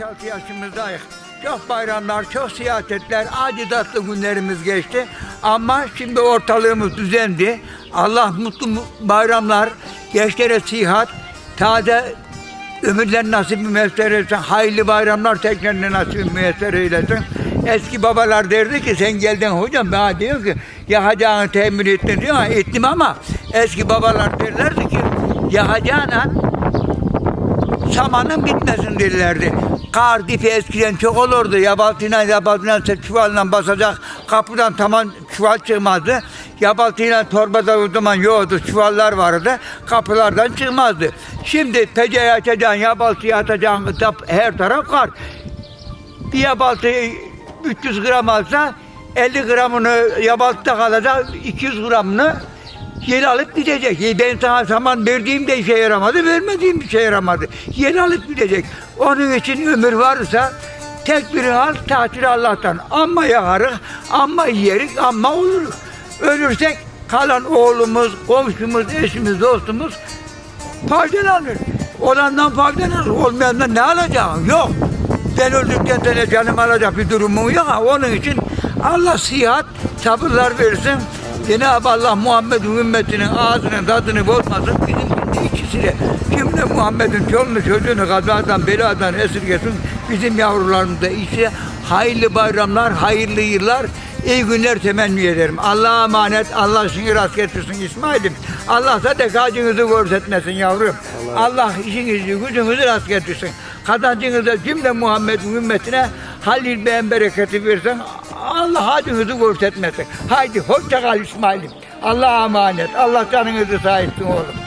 yaşımızdayız. Çok bayramlar, çok siyasetler, acı günlerimiz geçti. Ama şimdi ortalığımız düzendi. Allah mutlu mu- bayramlar, gençlere sihat, taze ömürler nasip müyesser etsin. Hayırlı bayramlar tekrar nasip müyesser eylesin. Eski babalar derdi ki sen geldin hocam bana diyor ki yakacağını temin ettin diyor. Ha, Ettim ama eski babalar derlerdi ki yakacağına samanın bitmesin derlerdi. Kar eskiden çok olurdu. Yabaltıyla yabaltıyla çuvalla basacak. Kapıdan tamam çuval çıkmazdı. Yabaltıyla torbada o zaman yoktu. Çuvallar vardı. Kapılardan çıkmazdı. Şimdi peceyi açacaksın, yabaltıyı atacaksın. Her taraf kar. Bir yabaltıyı 300 gram alsa 50 gramını yabaltıda kalacak. 200 gramını Yel alıp gidecek. E, Ben sana saman verdiğim de işe yaramadı, vermediğim işe yaramadı. Yel alıp gidecek. Onun için ömür varsa tek bir al tatil Allah'tan. Amma yakarık, amma yerik, amma oluruz. Ölürsek kalan oğlumuz, komşumuz, eşimiz, dostumuz faydalanır. Olandan faydalanır. Olmayandan ne alacağım? Yok. Ben öldükten sonra canım alacak bir durumum yok. Onun için Allah sihat, sabırlar versin. Cenab-ı Allah Muhammed'in ümmetinin ağzının tadını bozmasın. Bizim şimdi ikisini. Cümle Muhammed'in çoluğunu çocuğunu kazadan beladan esirgesin. Bizim yavrularımız da işte hayırlı bayramlar, hayırlı yıllar, iyi günler temenni ederim. Allah'a emanet, Allah işini rast getirsin İsmail'im. Allah sadakacınızı görsetmesin yavrum. Allah işinizi, gücünüzü rast getirsin. Kazancınızda cümle Muhammed'in ümmetine halil beğen bereketi versin. Allah hacınızı görsetmesin. Haydi hoşça kal İsmail'im. Allah'a emanet. Allah canınızı sahipsin oğlum.